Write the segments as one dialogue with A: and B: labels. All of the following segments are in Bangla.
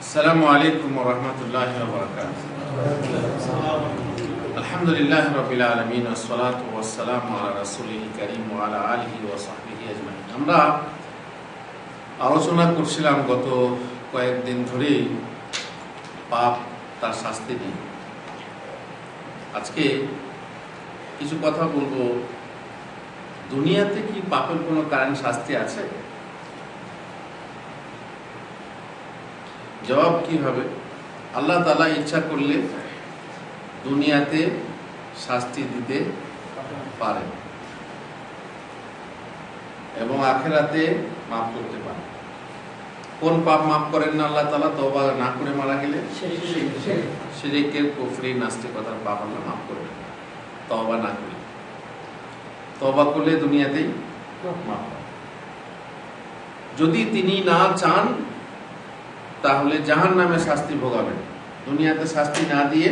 A: السلام عليكم ورحمة الله وبركاته الحمد لله رب العالمين والصلاة والسلام على رسوله الكريم وعلى آله وصحبه أجمعين আমরা আলোচনা করছিলাম গত কয়েকদিন ধরেই পাপ তার শাস্তি নিয়ে আজকে কিছু কথা বলবো দুনিয়াতে কি পাপের কোনো কারণ শাস্তি আছে জবাব কি হবে? আল্লাহ তালা ইচ্ছা করলে দুনিয়াতে শাস্তি দিতে পারে এবং আখেরাতে মাফ করতে পারে কোন পাপ মাফ করেন না আল্লাহ তালা তবা না করে মারা গেলে? সিরিকের কুফরি নাস্তিকতার পাপ আল্লাহ মাফ করবেন তবা না করলে তবা করলে দুনিয়াতেই মাফ যদি তিনি না চান তাহলে জাহান নামে শাস্তি ভোগাবেন। দুনিয়াতে শাস্তি না দিয়ে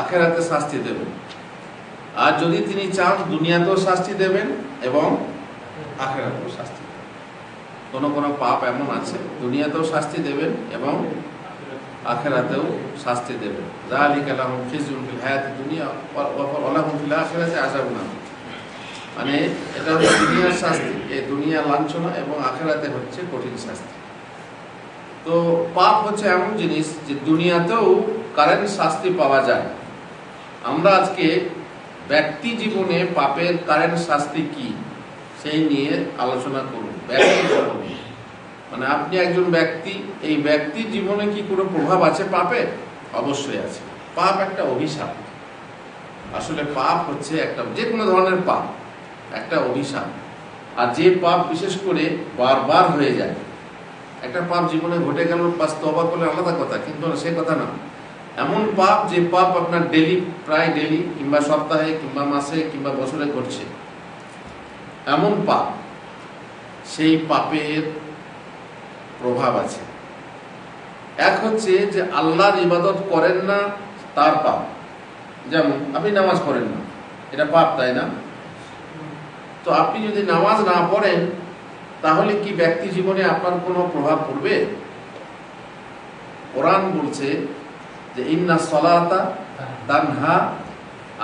A: আখেরাতে শাস্তি দেবেন। আর যদি তিনি চান, দুনিয়াতেও শাস্তি দেবেন এবং আখেরাতেও শাস্তি কোনো কোনো পাপ এমন আছে, দুনিয়াতেও শাস্তি দেবেন এবং আখেরাতেও শাস্তি দেবেন। জালিক আলাহম খিজুল ফিল হায়াত দুনিয়া আখেরাতে আযাবুন মানে এটা হচ্ছে দুনিয়ার শাস্তি, এই দুনিয়া লাঞ্ছনা এবং আখেরাতে হচ্ছে কঠিন শাস্তি। তো পাপ হচ্ছে এমন জিনিস যে দুনিয়াতেও কারেন্ট শাস্তি পাওয়া যায়। আমরা আজকে ব্যক্তি জীবনে পাপের কারেন্ট শাস্তি কি সেই নিয়ে আলোচনা করুন ব্যক্তি জীবনে মানে আপনি একজন ব্যক্তি, এই ব্যক্তি জীবনে কি কোনো প্রভাব আছে পাপের অবশ্যই আছে। পাপ একটা অভিশাপ। আসলে পাপ হচ্ছে একটা, যে কোনো ধরনের পাপ, একটা অভিশাপ। আর যে পাপ বিশেষ করে বারবার হয়ে যায় একটা পাপ জীবনে ঘটে গেল পাঁচ তবা করলে আলাদা কথা, কিন্তু সে কথা না। এমন পাপ যে পাপ আপনার ডেলি, প্রায় ডেলি, কিংবা সপ্তাহে, কিংবা মাসে, কিংবা বছরে ঘটছে। এমন পাপ, সেই পাপের প্রভাব আছে। এক হচ্ছে যে আল্লাহর ইবাদত করেন না, তার পাপ। যেমন, আপনি নামাজ পড়েন না। এটা পাপ, তাই না? তো আপনি যদি নামাজ না পড়েন তাহলে কি ব্যক্তি জীবনে আপনার কোনো প্রভাব পড়বে? কোরআন বলছে যে ইন্না সলাতা তানহা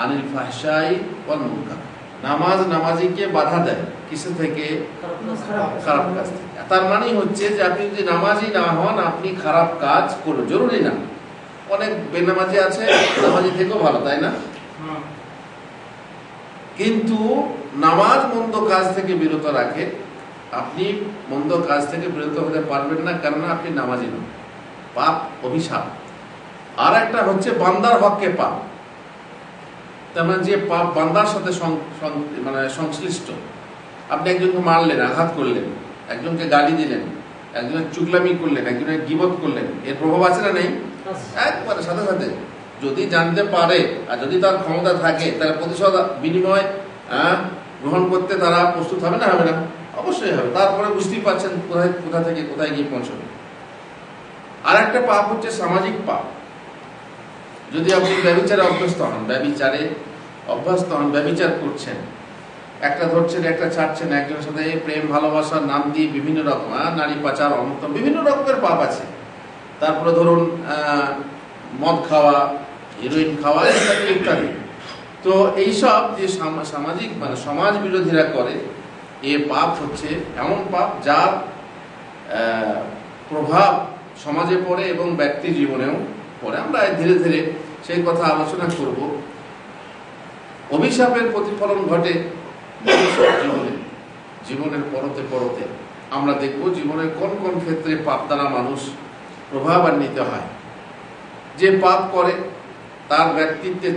A: আনিল ফাহশাই ওয়াল মুনকার। নামাজ নামাজিকে বাধা দেয়। কিসে থেকে? খারাপ কাজ তার মানে হচ্ছে যে আপনি যদি নামাজি না হন আপনি খারাপ কাজ করুন জরুরি না। অনেক বেনামাজি আছে নামাজি থেকেও ভালো তাই না? কিন্তু নামাজ মন্দ কাজ থেকে বিরত রাখে। আপনি মন্দ কাজ থেকে বিরত হতে পারবেন না কেননা আপনি নামাজি নন। পাপ অভিশাপ। আর একটা হচ্ছে বান্দার হককে পাপ। তার মানে যে পাপ বান্দার সাথে মানে সংশ্লিষ্ট। আপনি একজনকে মারলেন আঘাত করলেন একজনকে গালি দিলেন একজনের চুগলামি করলেন একজনের গিবত করলেন এর প্রভাব আছে না নেই? একবারে সাথে সাথে। যদি জানতে পারে আর যদি তার ক্ষমতা থাকে তার প্রতিশোধ বিনিময় গ্রহণ করতে তারা প্রস্তুত হবে না হবে না? অবশ্যই হবে। তারপরে বুঝতেই পারছেন কোথায় কোথা থেকে কোথায় গিয়ে পৌঁছবে। আর একটা পাপ হচ্ছে সামাজিক পাপ। যদি আপনি ব্যবচারে অভ্যস্ত হন, ব্যবচারে অভ্যস্ত হন, ব্যবচার করছেন, একটা ধরছেন, একটা ছাড়ছেন, একজনের সাথে প্রেম ভালোবাসার নাম দিয়ে বিভিন্ন রকম নারী পাচার অমুক বিভিন্ন রকমের পাপ আছে। তারপরে ধরুন মদ খাওয়া হিরোইন খাওয়া, ইত্যাদি ইত্যাদি। তো এইসব যে সামাজিক মানে সমাজ বিরোধীরা করে এ পাপ হচ্ছে এমন পাপ যার প্রভাব সমাজে পড়ে এবং ব্যক্তি জীবনেও পড়ে। আমরা ধীরে ধীরে সেই কথা আলোচনা করব। অভিশাপের প্রতিফলন ঘটে জীবনে, জীবনের পরতে পরতে। আমরা দেখব জীবনের কোন কোন ক্ষেত্রে পাপ দ্বারা মানুষ প্রভাবান্বিত হয়। যে পাপ করে, তার ব্যক্তিত্বে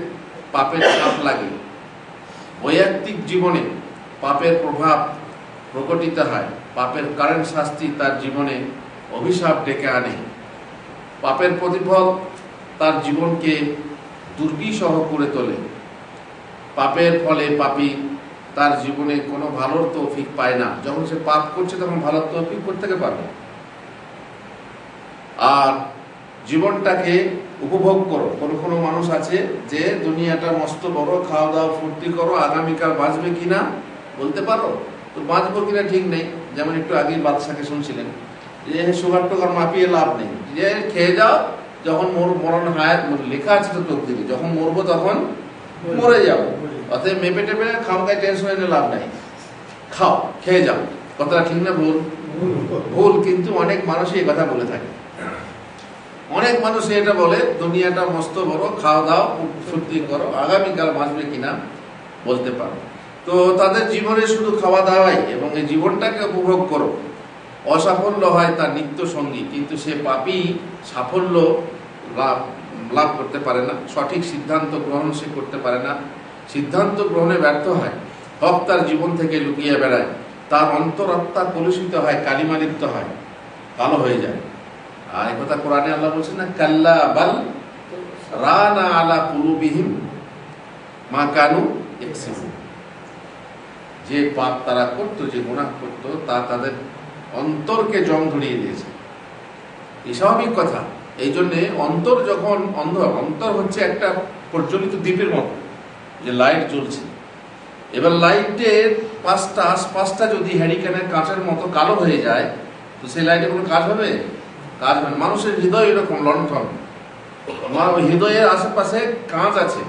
A: পাপের ছাপ লাগে। বৈয়াক্তিক জীবনে পাপের প্রভাব প্রকটিত হয়। পাপের কারেন্ট শাস্তি তার জীবনে অভিশাপ ডেকে আনে। পাপের প্রতিফল তার জীবনকে দুর্বিসহ করে তোলে। পাপের ফলে পাপি তার জীবনে কোনো ভালোর তৌফিক পায় না। যখন সে পাপ করছে, তখন ভালোর তৌফিক করতে পারবে আর জীবনটাকে উপভোগ করো। কোনো কোনো মানুষ আছে যে, দুনিয়াটা মস্ত বড়, খাওয়া দাওয়া, ফুর্তি করো, আগামীকাল বাঁচবে কিনা? বলতে পারো? তো বাঁচবো কিনা ঠিক নেই। যেমন একটু আগেই বাদশাকে শুনছিলেন। যে সুগার টুগার মাপিয়ে লাভ নেই। যে খেয়ে যাও যখন মোর মরণ হায়াত লেখা আছে তো তকদিরে যখন মরবো তখন মরে যাব। অতএব মেপে টেপে খামকায় টেনশন এনে লাভ নাই। খাও খেয়ে যাও। কথাটা ঠিক না ভুল? ভুল। কিন্তু অনেক মানুষই এই কথা বলে থাকে। অনেক মানুষ এটা বলে দুনিয়াটা মস্ত বড় খাওয়া দাও ফুর্তি করো আগামীকাল বাঁচবে কিনা বলতে পারো। তো তাদের জীবনে শুধু খাওয়া দাওয়াই এবং এই জীবনটাকে উপভোগ করো। অসাফল্য হয় তার নিত্য সঙ্গী, কিন্তু সে পাপি সাফল্য লাভ লাভ করতে পারে না। সঠিক সিদ্ধান্ত গ্রহণ সে করতে পারে না। সিদ্ধান্ত গ্রহণে ব্যর্থ হয়। হক তার জীবন থেকে লুকিয়ে বেড়ায়। তার অন্তরাত্মা কলুষিত হয়, কালিমালিপ্ত হয়। কালো হয়ে যায়। আর এই কথা কোরআনে আল্লাহ বলছেন না, কাল্লা বাল রানা আলা কুলুবিহিম মা কানু ইকসিবুন যে পাপ তারা করতো, যে গুনাহ করতো, তা তাদের অন্তরকে জং ধরিয়ে দিয়েছে। এই স্বাভাবিক কথা। এই জন্যে অন্তর যখন অন্ধ অন্তর হচ্ছে একটা প্রজ্বলিত দ্বীপের মতো, যে লাইট জ্বলছে। এবার লাইটের পাঁচটা আশপাশটা যদি হ্যারিকেনের কাঁচের মতো কালো হয়ে যায়, তো সেই লাইটে কোনো কাজ হবে? কাজ হবে। মানুষের হৃদয় এরকম লণ্ঠন। হৃদয়ের আশেপাশে কাঁচ আছে।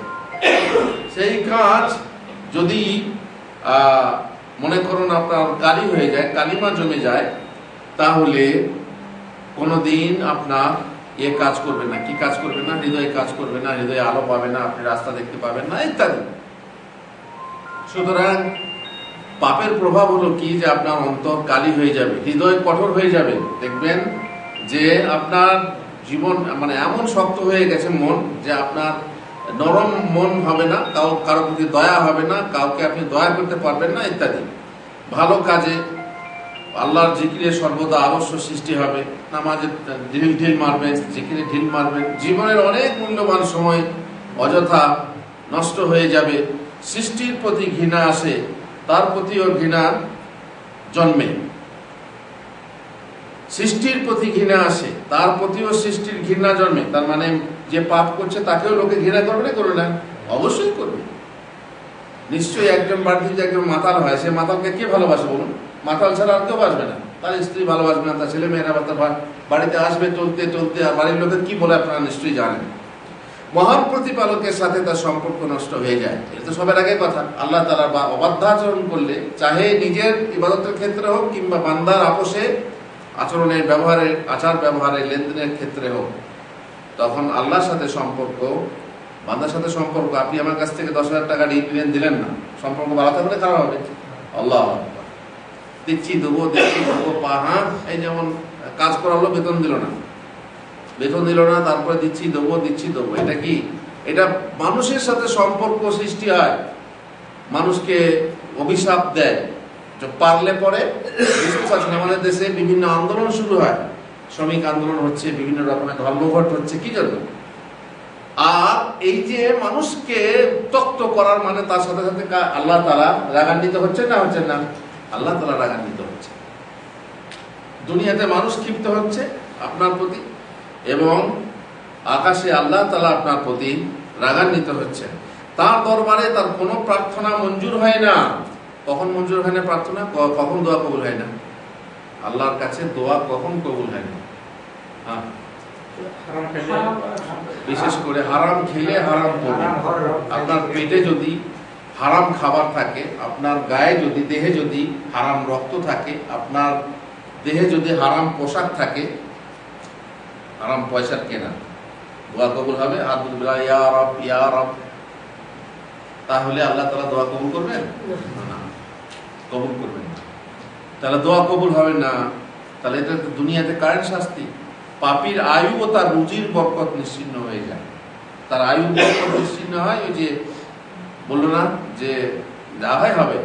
A: সেই কাঁচ যদি মনে করুন আপনার কালি হয়ে যায়, কালিমা জমে যায়, তাহলে কোনোদিন আপনার এ কাজ করবে না। কি কাজ করবে না? হৃদয়ে কাজ করবে না, হৃদয়ে আলো পাবে না, আপনি রাস্তা দেখতে পাবেন না, ইত্যাদি। সুতরাং পাপের প্রভাব হলো কি? যে আপনার অন্তর কালি হয়ে যাবে, হৃদয় কঠোর হয়ে যাবে। দেখবেন যে আপনার জীবন মানে এমন শক্ত হয়ে গেছে মন যে আপনার নরম মন হবে না, কাউ কারও প্রতি দয়া হবে না, কাউকে আপনি দয়া করতে পারবেন না, ইত্যাদি। ভালো কাজে আল্লাহর জিকিরে সর্বদা আলস্য সৃষ্টি হবে। নামাজে ঢিল ঢিল মারবেন, জিকিরে ঢিল মারবেন। জীবনের অনেক মূল্যবান সময় অযথা নষ্ট হয়ে যাবে। সৃষ্টির প্রতি ঘৃণা আসে, তার প্রতিও ঘৃণা জন্মে। সৃষ্টির প্রতি ঘৃণা আসে, তার প্রতিও সৃষ্টির ঘৃণা জন্মে। তার মানে যে পাপ করছে তাকেও লোকে ঘৃণা করবে না করবে না। অবশ্যই করবে। নিশ্চয়ই একজন বাড়িতে যদি একজন মাতাল হয়, সে মাতালকে কে ভালোবাসে বলুন? মাতাল ছাড়া আর কেউ বাসবে না। তার স্ত্রী ভালোবাসবে না, তার ছেলে মেয়েরা বা তার বাড়িতে আসবে চলতে চলতে, আর বাড়ির লোকের কি বলে আপনারা নিশ্চয়ই জানেন। মহান প্রতিপালকের সাথে তার সম্পর্ক নষ্ট হয়ে যায়। এটা তো সবার আগে কথা। আল্লাহ তালা বা অবাধ্যাচরণ করলে চাহে নিজের ইবাদতের ক্ষেত্রে হোক কিংবা বান্দার আপোষে আচরণের ব্যবহারের আচার ব্যবহারের লেনদেনের ক্ষেত্রে হোক তখন আল্লাহর সাথে সম্পর্ক, বান্দার সাথে সম্পর্ক, আপনি আমার কাছ থেকে দশ হাজার টাকা ঋণ দিলেন না, সম্পর্ক বাড়াতে হলে খারাপ হবে। আল্লাহ দিচ্ছি দেবো দিচ্ছি দেবো, পা হ্যাঁ এই যেমন কাজ করালো বেতন দিল না। বেতন দিল না, তারপরে দিচ্ছি দেবো দিচ্ছি দেবো। এটা কি? এটা মানুষের সাথে সম্পর্ক সৃষ্টি হয়। মানুষকে অভিশাপ দেয়। পারলে পরে আমাদের দেশে বিভিন্ন আন্দোলন শুরু হয়। শ্রমিক আন্দোলন হচ্ছে, বিভিন্ন রকমের ধর্মঘট হচ্ছে, কি জন্য? আর এই যে মানুষকে তক্ত করার মানে তার সাথে সাথে আল্লাহ তালা রাগান্বিত হচ্ছে না হচ্ছে না? আল্লাহ তালা রাগান্বিত হচ্ছে। দুনিয়াতে মানুষ ক্ষিপ্ত হচ্ছে আপনার প্রতি এবং আকাশে আল্লাহ তালা আপনার প্রতি রাগান্বিত হচ্ছে তার দরবারে তার কোনো প্রার্থনা মঞ্জুর হয় না। কখন মঞ্জুর হয় না প্রার্থনা? কখন দোয়া কবুল হয় না? আল্লাহর কাছে দোয়া কখন কবুল হয় না? হ্যাঁ। বিশেষ করে হারাম খেলে হারাম করবে। আপনার পেটে যদি হারাম খাবার থাকে আপনার গায়ে যদি দেহে যদি হারাম রক্ত থাকে আপনার দেহে যদি হারাম পোশাক থাকে হারাম পয়সার কেনা। দোয়া কবুল হবে। দুলা ইয়া রব ইয়া রব। তাহলে আল্লাহ তালা দোয়া কবুল করবেন? না। কবুল করবেন না। তাহলে দোয়া কবুল হবে না। তাহলে এটা দুনিয়াতে কারেন্ট শাস্তি। পাপির আয়ু ও তার রুজির বরকত নিশ্চিন্ন হয়ে যায়। তার আয়ু বরকত নিশ্চিন্ন হয়, ওই যে বলল না যে লাভাই হবে,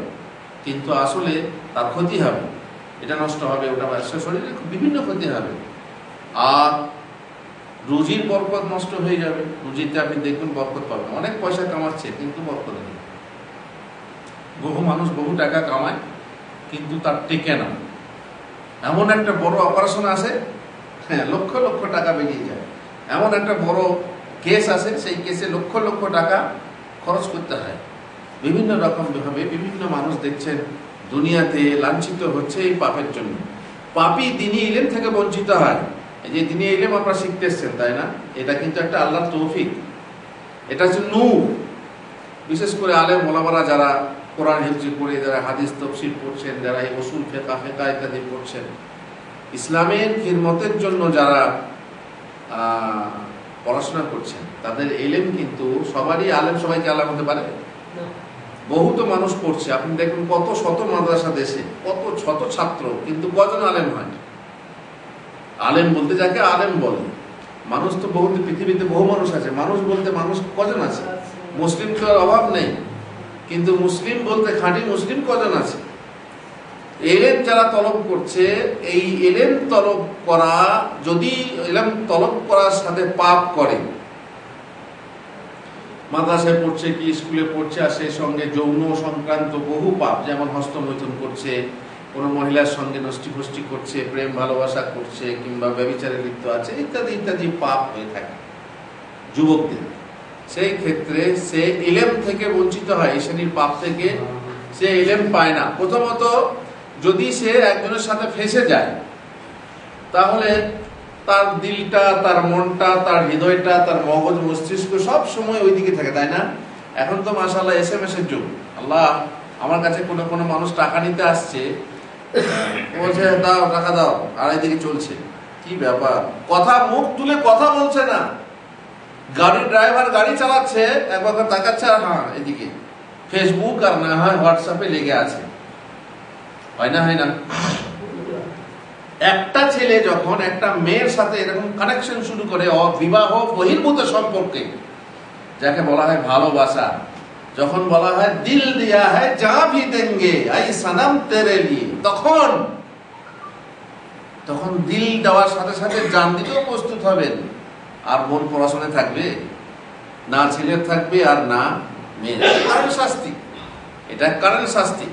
A: কিন্তু আসলে তার ক্ষতি হবে। এটা নষ্ট হবে, ওটা সে শরীরে বিভিন্ন ক্ষতি হবে। আর রুজির বরকত নষ্ট হয়ে যাবে। রুজিতে আপনি দেখবেন বরকত পাবেন। অনেক পয়সা কামাচ্ছে, কিন্তু বরকত নেই। বহু মানুষ বহু টাকা কামায়, কিন্তু তার টেকে না। এমন একটা বড় অপারেশন আছে হ্যাঁ লক্ষ লক্ষ টাকা বেরিয়ে যায়। এমন একটা বড় কেস আছে, সেই কেসে লক্ষ লক্ষ টাকা খরচ করতে হয়। বিভিন্ন রকম ভাবে বিভিন্ন মানুষ দেখছেন, দুনিয়াতে লাঞ্ছিত হচ্ছে এই পাপের জন্য। পাপি দিনী ইলেম থেকে বঞ্চিত হয়। যে দিনী ইলেম আপনারা শিখতে এসছেন, তাই না? এটা কিন্তু একটা আল্লাহর তৌফিক। এটা হচ্ছে নূর। বিশেষ করে আলেম মোলামারা যারা কোরআন হিফজি পড়ে, যারা হাদিস তফসিল পড়ছেন, যারা এই ওসুল ফেকা ফেকা ইত্যাদি পড়ছেন ইসলামের খিদমতের জন্য যারা পড়াশোনা করছেন তাদের এলেম কিন্তু সবারই আলেম সবাইকে আলাম হতে পারে? বহু তো মানুষ পড়ছে। আপনি দেখুন কত শত মাদ্রাসা দেশে কত শত ছাত্র কিন্তু কজন আলেম হয়? আলেম বলতে যাকে আলেম বলে। মানুষ তো বহুত পৃথিবীতে বহু মানুষ আছে। মানুষ বলতে মানুষ কজন আছে? মুসলিম তো অভাব নেই। কিন্তু মুসলিম বলতে খাঁটি মুসলিম কজন আছে? এলেম যারা তলব করছে, এই এলেম তলব করা যদি এলেম তলব করার সাথে পাপ করে, মাদ্রাসায় পড়ছে কি, স্কুলে পড়ছে, আর সেই সঙ্গে যৌন সংক্রান্ত বহু পাপ, যেমন হস্তমৈথুন করছে, কোনো মহিলার সঙ্গে নষ্টি ফষ্টি করছে, প্রেম, ভালোবাসা করছে, কিংবা ব্যবিচারে লিপ্ত আছে, ইত্যাদি ইত্যাদি পাপ হয়ে থাকে যুবকদের। সেই ক্ষেত্রে সে ইলেম থেকে বঞ্চিত হয়, এই শ্রেণির পাপ থেকে সে ইলেম পায় না। প্রথমত যদি সে একজনের সাথে ফেসে যায়, তাহলে তার দিলটা, তার মনটা, তার হৃদয়টা, তার মগজ, মস্তিষ্ক সব সময় ওইদিকে থাকে, তাই না? এখন তো মাসাল্লাহ এস এম এস এর যুগ। আল্লাহ, আমার কাছে কোনো কোনো মানুষ টাকা নিতে আসছে বলছে, দাও, টাকা দাও, আর এদিকে চলছে। কি ব্যাপার? কথা, মুখ তুলে কথা বলছে না। গাড়ির ড্রাইভার গাড়ি চালাচ্ছে একবার তাকাচ্ছে, আর হ্যাঁ এদিকে। ফেসবুক আর না হয় হোয়াটসঅ্যাপে লেগে আছে। হয় না হয় না? একটা ছেলে যখন একটা মেয়ের সাথে এরকম কানেকশন শুরু করে বিবাহ বহির্ভূত সম্পর্কে, যাকে বলা হয় ভালোবাসা, যখন বলা হয় দিল দিয়া হয় যা ভি দেঙ্গে, আই সানাম তেরে লিয়ে, তখন তখন দিল দেওয়ার সাথে সাথে জান দিতেও প্রস্তুত হবেন। আর মন পড়াশোনায় থাকবে, না ছেলের থাকবে আর না মেয়ের। কারণ শাস্তি। এটা কারণ শাস্তি।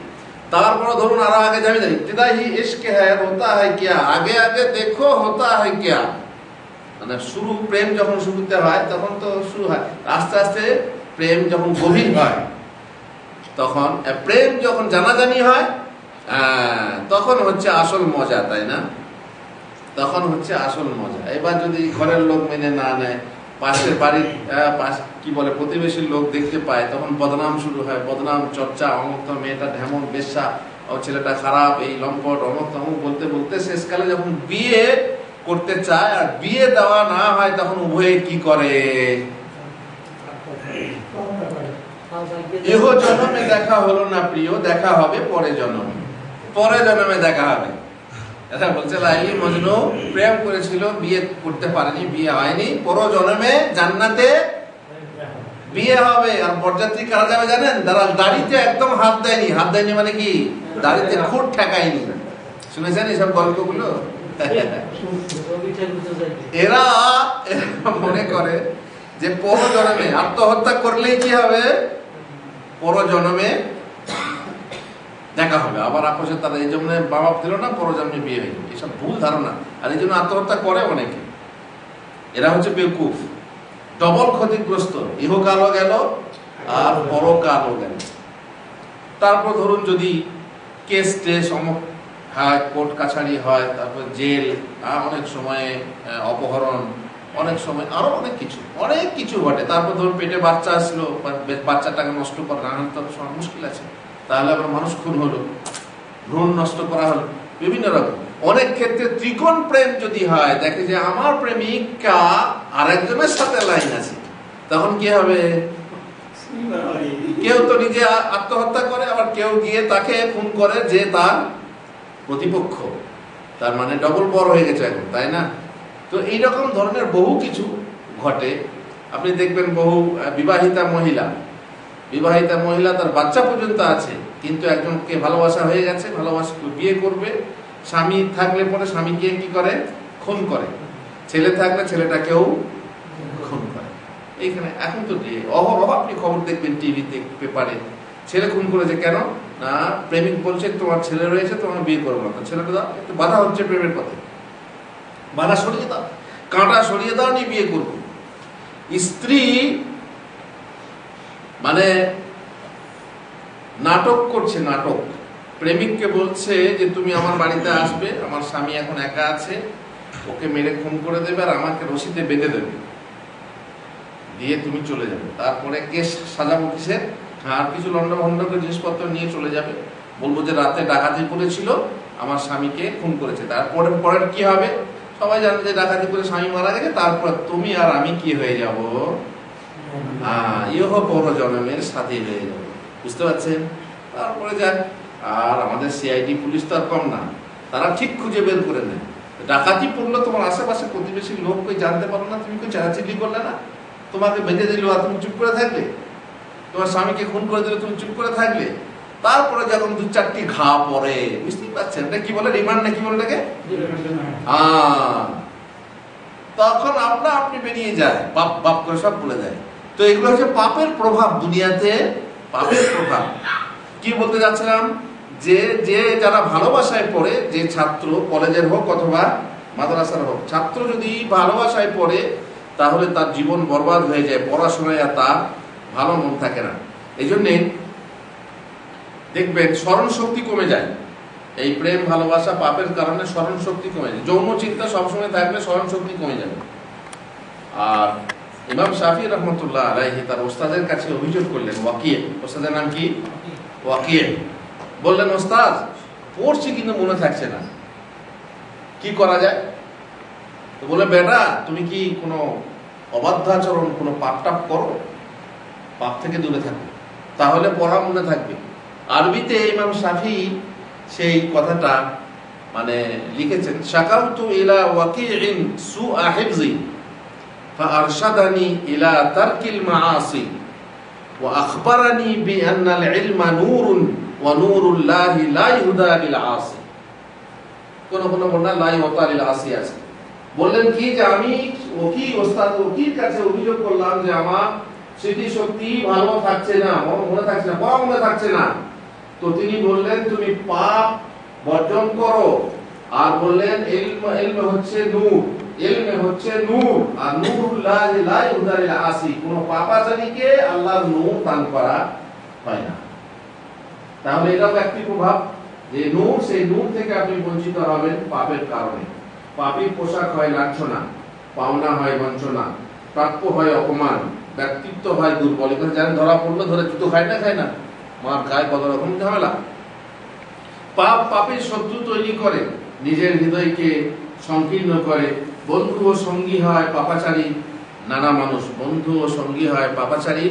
A: তারপর ধরুন আরও আগে যাবি না ইবতদা হি ইশক হ্যায়, হোতা হয় কিয়া? আগে আগে দেখো হোতা হয় কিয়া। মানে শুরু, প্রেম যখন শুরুতে হয়, তখন তো শুরু হয়। আস্তে আস্তে প্রেম যখন গভীর হয়, তখন প্রেম যখন জানাজানি হয় তখন হচ্ছে আসল মজা, তাই না? তখন হচ্ছে আসল মজা। এবার যদি ঘরের লোক মেনে না নেয় পাশের বাড়ির কি বলে, প্রতিবেশীর লোক দেখতে পায়, তখন বদনাম শুরু হয়, বদনাম, চর্চা অমুক মেয়েটা ঢেমন, বেশ্যা, ও ছেলেটা খারাপ, এই লম্পট অমুক তমুক বলতে বলতে শেষকালে যখন বিয়ে করতে চায় আর বিয়ে দেওয়া না হয়, তখন উভয়ে কি করে? ইহ জন্মে দেখা হলো না প্রিয়, দেখা হবে পরে জন্মে। পরে জন্মে দেখা হবে। এটা বলছে লাইলি মজনু প্রেম করেছিল, বিয়ে করতে পারেনি, বিয়ে হয়নি। পর জন্মে জান্নাতে বিয়ে হবে। আর বরযাত্রী কারা যাবে জানেন? তারা দাড়িতে একদম হাত দেয়নি। হাত দেয়নি মানে কি? দাড়িতে খুঁট ঠেকায়নি। শুনেছেন এইসব গল্পগুলো? এরা এরা মনে করে যে পর জন্মে আত্মহত্যা করলেই কি হবে? পর জন্মে দেখা হবে। আবার আপোষে তারা এই জন্য বাবা দিল না পর জন্মে বিয়ে হয়ে যাবে এসব ভুল ধারণা। আর এই জন্য আত্মহত্যা করে অনেকে। এরা হচ্ছে বেকুফ। ডবল ক্ষতিগ্রস্ত। ইহকালও গেল, আর পরকালও গেল। তারপর ধরুন যদি কেস টেস অমুক হয়, কোর্ট কাছারি হয়, তারপর জেল অনেক সময়ে অপহরণ, অনেক সময়, আরও অনেক কিছু অনেক কিছু ঘটে। তারপর ধরুন পেটে বাচ্চা আসলো বাচ্চাটাকে নষ্ট করা, নানান তো মুশকিল আছে। তাহলে আবার মানুষ খুন হলো, ভ্রূণ নষ্ট করা হলো, বিভিন্ন রকম। অনেক ক্ষেত্রে ত্রিকোণ প্রেম যদি হয়, দেখে যে আমার প্রেমিকা আরেকজনের সাথে লাইন আছে, তখন কি হবে? কেউ তো নিজে আত্মহত্যা করে, আবার কেউ গিয়ে তাকে খুন করে যে তার প্রতিপক্ষ। তার মানে ডবল বড় হয়ে গেছে এখন, তাই না? তো এইরকম ধরনের বহু কিছু ঘটে। আপনি দেখবেন বহু বিবাহিতা মহিলা বিবাহিতা মহিলা তার বাচ্চা পর্যন্ত আছে, কিন্তু একজনকে ভালোবাসা হয়ে গেছে, ভালোবাসা বিয়ে করবে। স্বামী থাকলে পরে স্বামীকে কি করে? খুন করে। ছেলে থাকলে ছেলেটাকেও খুন করে। এইখানে এখন তো অহরহ আপনি খবর দেখবেন টিভিতে পেপারে। ছেলে খুন করেছে কেন? না, প্রেমিক বলছে, তোমার ছেলে রয়েছে তোমার বিয়ে করব না। ছেলেটা দাও একটু বাধা হচ্ছে প্রেমের পথে। বাধা সরিয়ে দাও, কাঁটা সরিয়ে দাও নি বিয়ে করব। স্ত্রী মানে নাটক করছে নাটক। প্রেমিককে বলছে যে, তুমি আমার বাড়িতে আসবে, আমার স্বামী এখন একা আছে, ওকে মেরে খুন করে দেবে আর আমাকে রশিদে বেঁধে দেবে। দিয়ে তুমি চলে যাবে। তারপরে কেস সাজাবো কিসের? আর কিছু লন্ডভন্ডকে জিনিসপত্র নিয়ে চলে যাবে। বলব যে, রাতে ডাকাতি করেছিল, আমার স্বামীকে খুন করেছে। তারপরে, পরের কি হবে? সবাই জানে যে, ডাকাতি করে স্বামী মারা গেছে, তারপর তুমি আর আমি কি হয়ে যাব? জন্মের সাথে হয়ে যাবে বুঝতে পারছেন? তারপরে আর আমাদের সিআইডি পুলিশ তো কম না। তারা ঠিক খুঁজে বের করে নেয়। ডাকাতি পড়ল তোমার আশেপাশে লোক কই জানতে না? তুমি করলে না? তোমাকে বেঁধে দিল আর তুমি চুপ করে তোমার স্বামীকে খুন করে দিলে তুমি চুপ করে থাকলে? তারপরে যখন দু চারটি ঘা পরে বুঝতেই পারছেন? কি বলে রিমান্ড না কি বলে আহ, তখন আপনা আপনি বেরিয়ে যায় বাপ বাপ করে সব বলে দেয়। তো এগুলো হচ্ছে পাপের প্রভাব দুনিয়াতে, পাপের প্রভাব। কি বলতে যাচ্ছিলাম? যে যে যারা ভালোবাসায় পড়ে, যে ছাত্র, কলেজের হোক অথবা মাদ্রাসার হোক, ছাত্র যদি ভালোবাসায় পড়ে, তাহলে তার জীবন বরবাদ হয়ে যায়, পড়াশোনায় তার ভালো মন থাকে না। এই জন্যে দেখবেন স্মরণ শক্তি কমে যায়। এই প্রেম, ভালোবাসা, পাপের কারণে স্মরণ শক্তি কমে যায়। যৌন চিন্তা সবসময় থাকলে স্মরণ শক্তি কমে যাবে। আর ইমাম শাফি রহমতুল্লাহ আলাইহি তার ওস্তাদের কাছে অভিযোগ করলেন, ওয়াকিয়ে। ওস্তাদের নাম কি? ওয়াকিয়ে। বললেন, ওস্তাদ, পড়ছি কিন্তু মনে থাকছে না। কি করা যায়? তো বলে বেটা, তুমি কি কোনো অবাধ্যাচরণ কোনো পাপ টাপ করো? পাপ থেকে দূরে থাকো। তাহলে পড়া মনে থাকবে। আরবিতে ইমাম শাফি সেই কথাটা মানে লিখেছেন শাকাউতু ইলা ওয়াকিইন সুআ হিফজি। فأرشدني إلى ترك المعاصي وأخبرني بأن العلم نور ونور الله لا يهدى للعاصي কোন কোন বন্যা লাই ওতালিল আসি আছে বললেন কি যে আমি ওকি ওস্তাদ ওকির কাছে অভিযোগ করলাম যে আমার স্মৃতি শক্তি ভালো থাকছে না মন- মনে থাকছে না পড়া মনে থাকছে না তো তিনি বললেন তুমি পাপ বর্জন করো আর বললেন ইলম ইলম হচ্ছে নূর ইলমে হচ্ছে নূর, আর নূরুল্লাহ লা ইউদারিল আসি। কোন পাপাচারীকে আল্লাহর নূর দান করা হয় না। তাহলে এটাও একটি প্রভাব যে নূর, সেই নূর থেকে আপনি বঞ্চিত হবেন পাপের কারণে। পোশাক হয় লাঞ্ছনা, পাওনা হয় বঞ্চনা, প্রাপ্য হয় অপমান, ব্যক্তিত্ব হয় দুর্বল। এখানে জানেন ধরা পড়ল, ধরে জুতো খায় না খায় না? মার খায় কত রকম ঝামেলা। পাপ পাপের শত্রু তৈরি করে, নিজের হৃদয়কে সংকীর্ণ করে বন্ধু ও সঙ্গী হয় পাপাচারী, নানা মানুষ। বন্ধু ও সঙ্গী হয় পাপাচারী,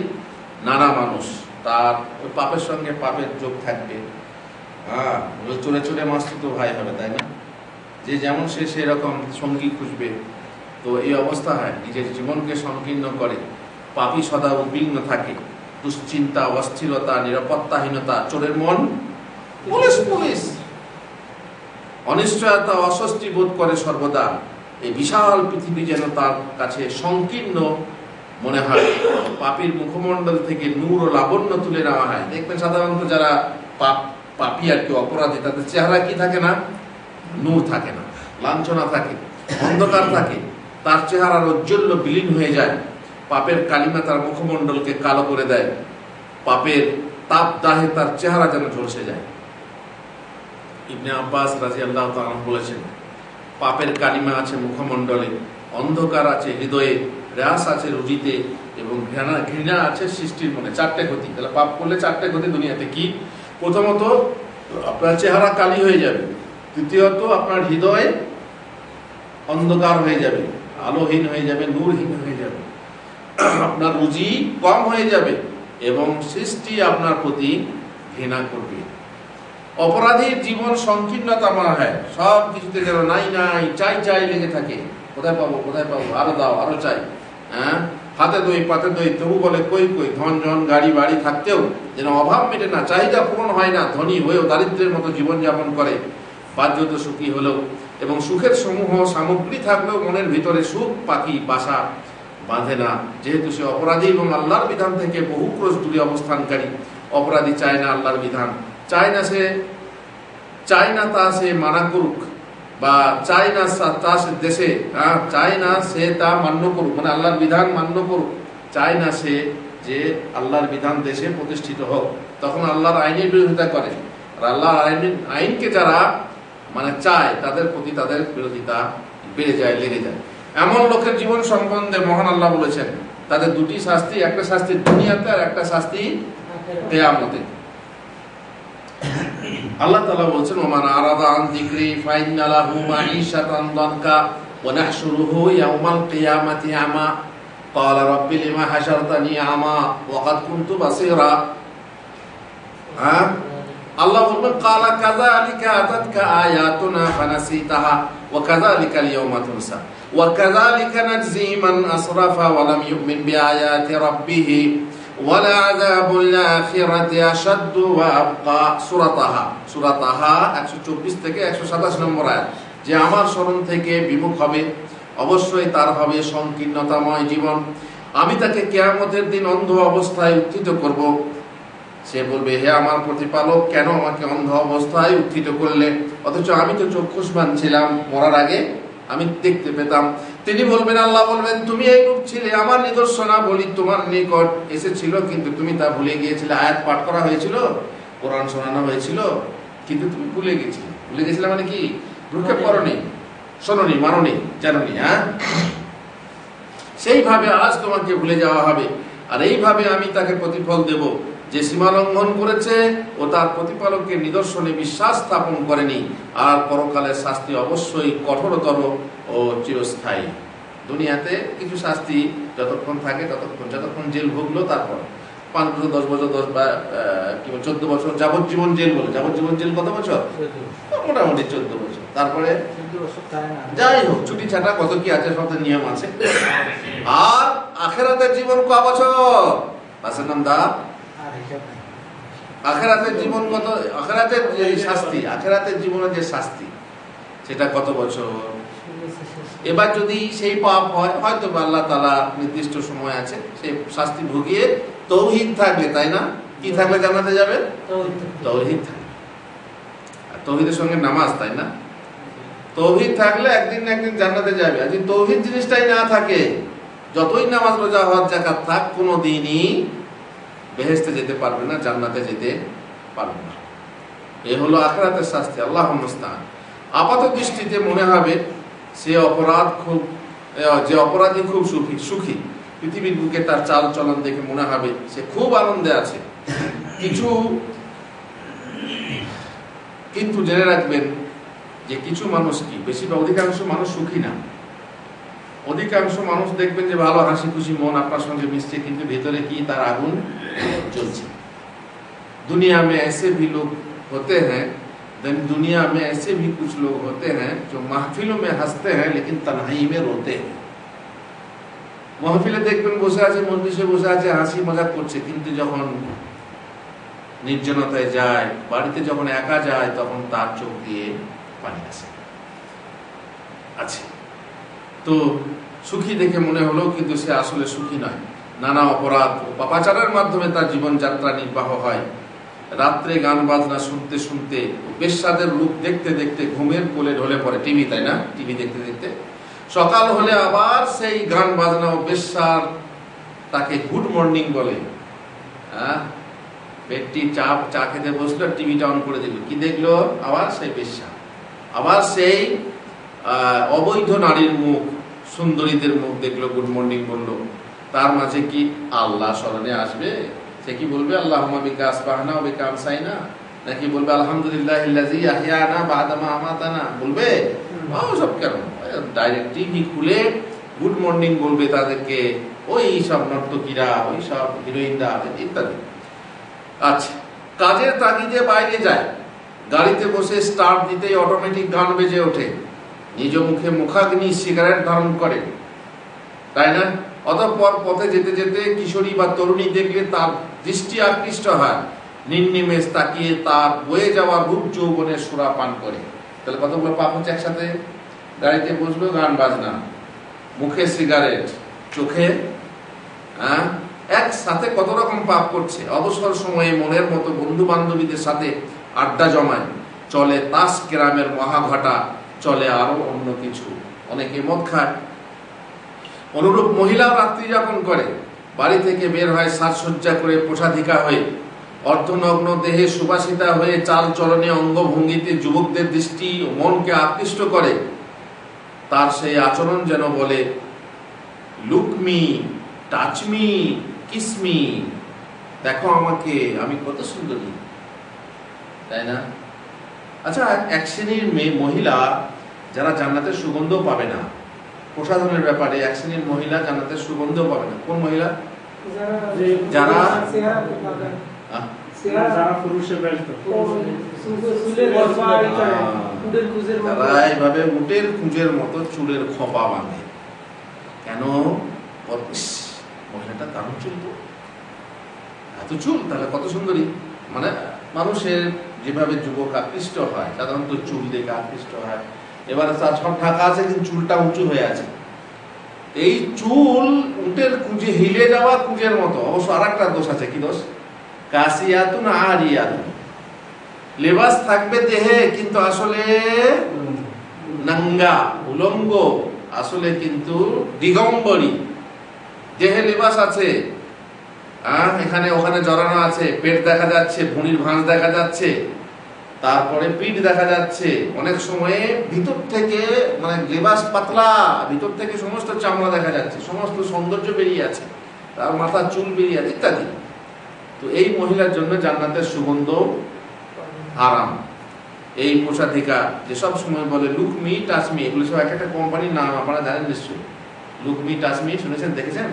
A: নানা মানুষ। তার ওই পাপের সঙ্গে পাপের যোগ থাকবে। হ্যাঁ ওই চলে চলে মাস্টার তো ভাই হবে, তাই না? যে যেমন সে সেরকম সঙ্গী খুঁজবে। তো এই অবস্থা হয়, নিজের জীবনকে সংকীর্ণ করে। পাপি সদা উদ্বিগ্ন থাকে। দুশ্চিন্তা, অস্থিরতা, নিরাপত্তাহীনতা, চোরের মন পুলিশ পুলিশ। অনিশ্চয়তা, অস্বস্তি বোধ করে সর্বদা। এই বিশাল পৃথিবী যেন তার কাছে সংকীর্ণ মনে হয়। পাপির মুখমণ্ডল থেকে নূর ও লাবণ্য তুলে নেওয়া হয়। দেখবেন সাধারণত যারা পাপ, পাপি আর কি অপরাধী, তাদের চেহারা কি থাকে না? নূর থাকে না, লাঞ্ছনা থাকে, অন্ধকার থাকে। তার চেহারার ঔজ্জ্বল্য বিলীন হয়ে যায়। পাপের কালিমা তার মুখমণ্ডলকে কালো করে দেয়। পাপের তাপ দাহে তার চেহারা যেন ঝলসে যায়। ইবনে আব্বাস রাজি আল্লাহ বলেছেন পাপের কালিমা আছে মুখমণ্ডলে, অন্ধকার আছে হৃদয়ে, রাস আছে রুজিতে, এবং ঘৃণা ঘৃণা আছে সৃষ্টির মনে। চারটে ক্ষতি তাহলে পাপ করলে চারটে ক্ষতি দুনিয়াতে কি? প্রথমত, আপনার চেহারা কালি হয়ে যাবে। দ্বিতীয়ত, আপনার হৃদয়ে অন্ধকার হয়ে যাবে। আলোহীন হয়ে যাবে, নূরহীন হয়ে যাবে। আপনার রুজি কম হয়ে যাবে এবং সৃষ্টি আপনার প্রতি ঘৃণা করবে। অপরাধীর জীবন সংকীর্ণতা মনে হয়। সব কিছুতে যেন নাই নাই, চাই চাই লেগে থাকে। কোথায় পাবো কোথায় পাবো? আরও দাও, আরও চাই। হ্যাঁ? হাতে দই, পাতে দই, তবু বলে কই কই? ধন, জন, গাড়ি, বাড়ি থাকতেও যেন অভাব মেটে না, চাহিদা পূরণ হয় না, ধনী হয়েও দারিদ্রের মতো জীবনযাপন করে। বাহ্যত সুখী হলেও এবং সুখের সমূহ সামগ্রী থাকলেও মনের ভিতরে সুখ, পাখি, বাসা বাঁধে না। যেহেতু সে অপরাধী এবং আল্লাহর বিধান থেকে বহু ক্রোশ দূরে অবস্থানকারী, অপরাধী চায় না আল্লাহর বিধান। চায় না সে চায় না তা সে মানা করুক বা চায় না তা সে দেশে হ্যাঁ, চায় না সে তা মান্য করুক মানে আল্লাহর বিধান মান্য করুক। চায় না সে যে আল্লাহর বিধান দেশে প্রতিষ্ঠিত হোক তখন আল্লাহর আইনের বিরোধিতা করে। আর আল্লাহর আইন আইনকে যারা মানে চায় তাদের প্রতি তাদের বিরোধিতা বেড়ে যায় লেগে যায়। এমন লোকের জীবন সম্বন্ধে মহান আল্লাহ বলেছেন তাদের দুটি শাস্তি একটা শাস্তি দুনিয়াতে আর একটা শাস্তি কেয়ামতে। আল্লাহ তাআলা বলছেন ওমান আরাদা আন যিকরি ফাইন্না লাহু মাঈশাতান দানকা ওয়া নাহশুরুহু ইয়াওমাল কিয়ামাতি আমা قال رب لما حشرتني أعمى وقد كنت بصيرا হ্যাঁ আল্লাহ বলবেন কালা কাযালিকা আতাতকা আয়াতুনা ফানাসিতাহা ওয়া কাযালিকা আল-ইয়াওমা তুনসা ওয়া কাযালিকা নাজজি মান আসরাফা ওয়া লাম ইউমিন বিআয়াতি রাব্বিহ আখিরাতি আশাদ্দু ওয়া আবকা সূরা তাহা সূরা তাহা 124 থেকে 127 নম্বর আয়াত। যে আমার স্মরণ থেকে বিমুখ হবে, অবশ্যই তার হবে সংকীর্ণতাময় জীবন। আমি তাকে কেয়ামতের দিন অন্ধ অবস্থায় উত্থিত করব। সে বলবে, হে আমার প্রতিপালক, কেন আমাকে অন্ধ অবস্থায় উত্থিত করলে? অথচ আমি তো চক্ষুষ্মান ছিলাম, মরার আগে আমি দেখতে পেতাম। তিনি বলবেন আল্লাহ বলবেন তুমি এই রূপ ছিলে আমার নিদর্শনা বলি তোমার নিকট এসেছিল কিন্তু তুমি তা ভুলে গিয়েছিলে। আয়াত পাঠ করা হয়েছিল কোরআন শোনানো হয়েছিল কিন্তু তুমি ভুলে গেছিলে ভুলে গেছিলে মানে কি? রুখে পড়নি শোনি মাননি জাননি হ্যাঁ? সেইভাবে আজ তোমাকে ভুলে যাওয়া হবে। আর এইভাবে আমি তাকে প্রতিফল দেব। যে সীমা লঙ্ঘন করেছে ও তার প্রতিপালকের নিদর্শনে বিশ্বাস স্থাপন করেনি আর পরকালের শাস্তি অবশ্যই কঠোরতর ও চিরস্থায়ী। দুনিয়াতে কিছু শাস্তি যতক্ষণ থাকে ততক্ষণ যতক্ষণ জেল ভুগলো তারপর। পাঁচ বছর দশ বছর দশ বা কি চোদ্দ বছর যাবজ্জীবন জেল বলে। যাবজ্জীবন জেল কত বছর? মোটামুটি চোদ্দ বছর। তারপরে যাই হোক ছুটি ছাটা কত কি আছে সব নিয়ম আছে। আর আখেরাতের জীবন ক বছর? বাসের নাম দা? আখেরাতের জীবন কত আখেরাতের যে শাস্তি আখেরাতের জীবনের যে শাস্তি সেটা কত বছর? এবার যদি সেই পাপ হয় হয়তো আল্লাহ তালা নির্দিষ্ট সময় আছে সেই শাস্তি ভুগিয়ে তৌহিদ থাকলে তাই না? কি থাকলে জানাতে যাবে? তৌহিদ থাকলে। আর তৌহিদের সঙ্গে নামাজ তাই না? তৌহিদ থাকলে একদিন না একদিন জান্নাতে যাবে। আর যদি তৌহিদ জিনিসটাই না থাকে যতই নামাজ রোজা হওয়ার জাকাত থাক কোনো দিনই বেহেস্তে যেতে পারবে না, জান্নাতে যেতে পারবে না। এ হলো আখরাতের শাস্তি, আল্লাহ মুস্তান আপাত দৃষ্টিতে মনে হবে, সে অপরাধ খুব যে অপরাধী খুব সুখী সুখী। পৃথিবীর বুকে তার চাল চলন দেখে মনে হবে, সে খুব আনন্দে আছে। কিছু, কিন্তু জেনে রাখবেন যে কিছু মানুষ কি? বেশিরভাগ অধিকাংশ মানুষ সুখী না। অধিকাংশ মানুষ দেখবেন যে ভালো হাসি খুশি মন আপনার সঙ্গে মিশছে কিন্তু ভেতরে কি তার আগুন জ্বলছে दुनिया में ऐसे भी लोग होते हैं देन दुनिया में ऐसे भी कुछ लोग होते हैं जो महफिलों में हंसते हैं लेकिन तन्हाई में रोते हैं মহফিলে দেখবেন বসে আছে মজলিসে বসে আছে হাসি মজাক করছে কিন্তু যখন নির্জনতায় যায় বাড়িতে যখন একা যায় তখন তার চোখ দিয়ে পানি আসে আছে তো সুখী দেখে মনে হলো কিন্তু সে আসলে সুখী নয়। নানা অপরাধ ও পাপাচারের মাধ্যমে তার জীবনযাত্রা নির্বাহ হয়। রাত্রে গান বাজনা শুনতে শুনতে বেশ্যাদের রূপ দেখতে দেখতে ঘুমের কোলে ঢলে পড়ে টিভি, তাই না? টিভি দেখতে দেখতে। সকাল হলে আবার সেই গান বাজনা ও বেশ্যার তাকে গুড মর্নিং বলে। হ্যাঁ? পেটটি চা চা খেতে বসল, টিভিটা অন করে দিল। কি দেখল? আবার সেই বেশ্যা। আবার সেই অবৈধ নারীর মুখ। সুন্দরীদের মুখ দেখল গুড মর্নিং বলল। তার মাঝে কি আল্লাহ স্মরণে আসবে? সে কি বলবে আল্লাহ বিকা আসবাহনা বিকা আমসাইনা নাকি বলবে, আলহামদুলিল্লাহ আহিয়ানা বাদামা আমাতানা বলবে, ও, সব কেন ডাইরেক্ট টিভি খুলে গুড মর্নিং বলবে তাদেরকে, ওই সব নর্তকীরা, ওই সব হিরোইনরা ইত্যাদি। আচ্ছা কাজের তাগিদে বাইরে যায়। গাড়িতে বসে স্টার্ট দিতেই অটোমেটিক গান বেজে ওঠে। নিজ মুখে মুখাগ্নি সিগারেট ধারণ করে। তাই না? অতঃপর পথে যেতে যেতে কিশোরী বা তরুণী দেখলে তার দৃষ্টি আকৃষ্ট হয়। নির্নিমেষ তাকিয়ে তার বয়ে যাওয়া রূপ যৌবনের সুরা পান করে। তাহলে কতগুলো পাপ হচ্ছে একসাথে? গাড়িতে বসল, গান বাজনা। মুখে সিগারেট, চোখে হ্যাঁ একসাথে কত রকম পাপ করছে। অবসর সময়ে মনের মতো বন্ধু বান্ধবীদের সাথে আড্ডা জমায়। চলে তাস কেরামের মহাঘটা। চলে আরও অন্য কিছু। অনেকে মদ খায়। অনুরূপ মহিলাও রাত্রি যাপন করে। বাড়ি থেকে বের হয় সাজসজ্জা করে পোষাধিকা হয়ে। অর্ধনগ্ন দেহে সুবাসিতা হয়ে চাল চলনে অঙ্গভঙ্গিতে যুবকদের দৃষ্টি ও মনকে আকৃষ্ট করে। তার সেই আচরণ যেন বলে, লুকমি, টাচমি, কিসমি, দেখো আমাকে, আমি কত সুন্দরী। তাই না? আচ্ছা এক শ্রেণির মেয়ে মহিলা যারা জান্নাতের সুগন্ধ পাবে না। প্রসাধনের ব্যাপারে এক শ্রেণির মহিলা জান্নাতের সুগন্ধ পাবে না। কোন মহিলা? যারা মানে মানুষের যেভাবে যুবক আকৃষ্ট হয়, সাধারণত চুল দেখে আকৃষ্ট হয়। এবারে তার সব ঢাকা আছে, কিন্তু চুলটা উঁচু হয়ে আছে। এই চুল উটের কুঁজে হিলে যাওয়া কুঁজের মতো। অবশ্য আর একটা দোষ আছে, কি দোষ? কাশিয়াতুন আরিয়াতুন। লেবাস থাকবে দেহে, কিন্তু আসলে নাঙ্গা, উলঙ্গ, আসলে কিন্তু দিগম্বরী। দেহে লেবাস আছে। এখানে ওখানে জড়ানো আছে। পেট দেখা যাচ্ছে, ভুঁড়ির ভাঁজ দেখা যাচ্ছে। তারপরে পিঠ দেখা যাচ্ছে। অনেক সময়ে ভিতর থেকে মানে লেবাস পাতলা, ভিতর থেকে সমস্ত চামড়া দেখা যাচ্ছে, সমস্ত সৌন্দর্য বেরিয়ে আছে, তার মাথার চুল বেরিয়ে আছে, ইত্যাদি। তো এই মহিলার জন্য জান্নাতের সুগন্ধ আরাম এই পোষাধিকা যে সব সময় বলে লুকমি টাচমি এগুলো সব এক একটা কোম্পানির নাম আপনারা জানেন নিশ্চয়ই। লুকমি টাচমি শুনেছেন, দেখেছেন?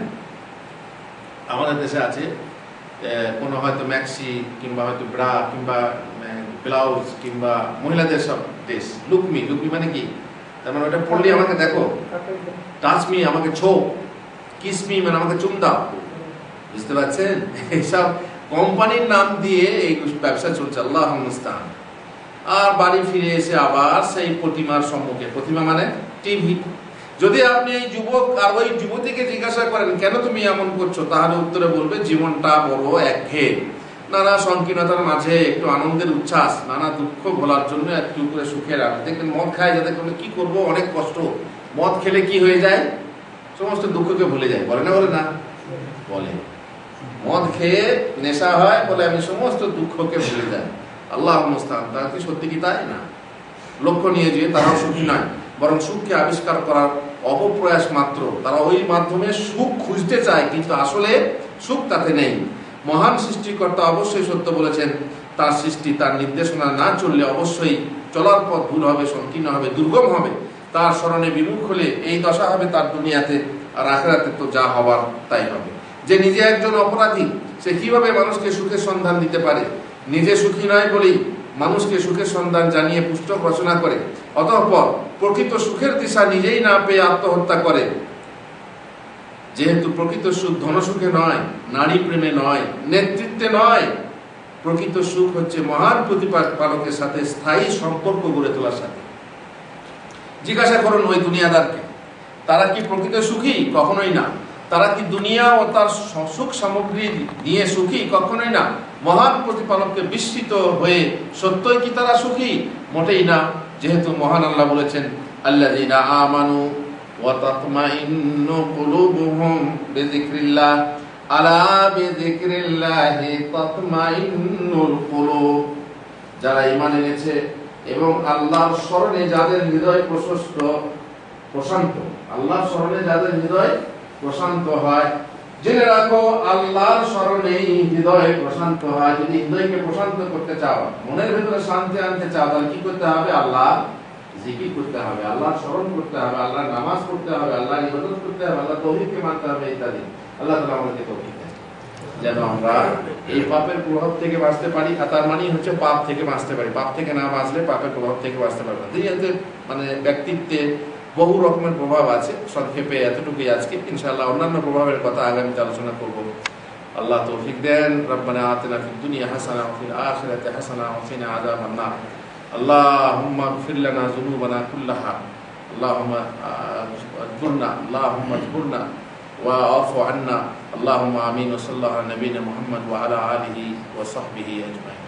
A: আমাদের দেশে আছে কোনো হয়তো ম্যাক্সি কিংবা হয়তো ব্রা কিংবা ব্লাউজ কিংবা মহিলাদের সব ড্রেস লুকমি লুকমি মানে কি? তার মানে ওটা পড়লে আমাকে দেখো। টাচমি আমাকে ছো কিসমি মানে আমাকে চুম দাও। বুঝতে পারছেন? এইসব কোম্পানির নাম দিয়ে এই ব্যবসা চলছে, আল্লাহ মুস্তান আর বাড়ি ফিরে এসে আবার সেই প্রতিমার সম্মুখে। প্রতিমা মানে টিভি যদি আপনি এই যুবক আর ওই যুবতীকে জিজ্ঞাসা করেন, কেন তুমি এমন করছ? তাহলে উত্তরে বলবে, জীবনটা বড় একঘেয়ে। নানা সংকীর্ণতার মাঝে একটু আনন্দের উচ্ছ্বাস, নানা দুঃখ ভোলার জন্য একটু করে সুখের আর দেখবেন মদ খায় যাতে করলে কি করব, অনেক কষ্ট। মদ খেলে কি হয়ে যায়? সমস্ত দুঃখকে ভুলে যায়। বলে না বলে না? বলে। মদ খেয়ে নেশা হয় বলে আমি সমস্ত দুঃখকে ভুলে যাই। আল্লাহ মুস্তান তারা কি সত্যি কি তাই? না। লক্ষ্য নিয়ে যে তারাও সুখী নয়। বরং সুখকে আবিষ্কার করার অপপ্রয়াস মাত্র। তারা ওই মাধ্যমে সুখ খুঁজতে চায়, কিন্তু আসলে সুখ তাতে নেই। মহান সৃষ্টিকর্তা অবশ্যই সত্য বলেছেন, তার সৃষ্টি, তার নির্দেশনা না চললে অবশ্যই চলার পথ ভুল হবে, সংকীর্ণ হবে, দুর্গম হবে। তার স্মরণে বিমুখ হলে এই দশা হবে তার দুনিয়াতে, আর আখেরাতে তো যা হবার তাই হবে। যে নিজে একজন অপরাধী, সে কীভাবে মানুষকে সুখের সন্ধান দিতে পারে? নিজে সুখী নয় বলেই মানুষকে সুখের সন্ধান জানিয়ে পুস্তক রচনা করে। অতঃপর প্রকৃত সুখের দিশা নিজেই না পেয়ে আত্মহত্যা করে। যেহেতু প্রকৃত সুখ ধনসুখে নয়, নারী প্রেমে নয়, নেতৃত্বে নয়, প্রকৃত সুখ হচ্ছে মহান প্রতিপালকের সাথে স্থায়ী সম্পর্ক গড়ে তোলার সাথে। জিজ্ঞাসা করুন ওই দুনিয়াদারকে, তারা কি প্রকৃত সুখী? কখনোই না। তারা কি দুনিয়া ও তার সুখ সামগ্রী নিয়ে সুখী? কখনোই না। মহান প্রতিপালককে বিস্মিত হয়ে সত্যই কি তারা সুখী? মোটেই না। যেহেতু মহান আল্লাহ বলেছেন আমানু ওয়া তাতমাইন্নু কুলুবুহুম বিযিকরিল্লাহ আলা বিযিকরিল্লাহি তাতমাইন্নুল কুলুব যারা ঈমান এনেছে এবং আল্লাহর স্মরণে যাদের হৃদয় প্রশস্ত, প্রশান্ত, আল্লাহর স্মরণে যাদের হৃদয় প্রশান্ত হয়, জেনে রাখো আল্লাহর স্মরণেই হৃদয় প্রশান্ত হয়। যদি হৃদয়কে প্রশান্ত করতে চাও, মনের ভেতরে শান্তি আনতে চাও, তাহলে কি করতে হবে? আল্লাহ করতে হবে, আল্লাহর স্মরণ করতে হবে, আল্লাহর নামাজ পড়তে হবে, আল্লাহর ইবাদত করতে হবে আল্লাহ তৌহিদকে মানতে হবে ইত্যাদি। আল্লাহ তাআলা আমাদেরকে দেন। যেন আমরা এই পাপের প্রভাব থেকে বাঁচতে পারি তার মানে হচ্ছে পাপ থেকে বাঁচতে পারি। পাপ থেকে না বাঁচলে পাপের প্রভাব থেকে বাঁচতে পারব মানে ব্যক্তিত্বে বহু রকমের প্রভাব আছে। সংক্ষেপে এতটুকুই আজকে। ইনশাআল্লাহ অন্যান্য প্রভাবের কথা আগামীতে আলোচনা করব। আল্লাহ তৌফিক দেন। রব্বানা আতিনা ফিদ দুনিয়া হাসানা ফিল আখিরাতি হাসানা ওয়া কিনা আযাবান নার। اللهم اغفر لنا ذنوبنا كلها. اللهم آه، اجبرنا اللهم اجبرنا واعف عنا. اللهم آمين وصلى على نبينا محمد وعلى آله وصحبه أجمعين.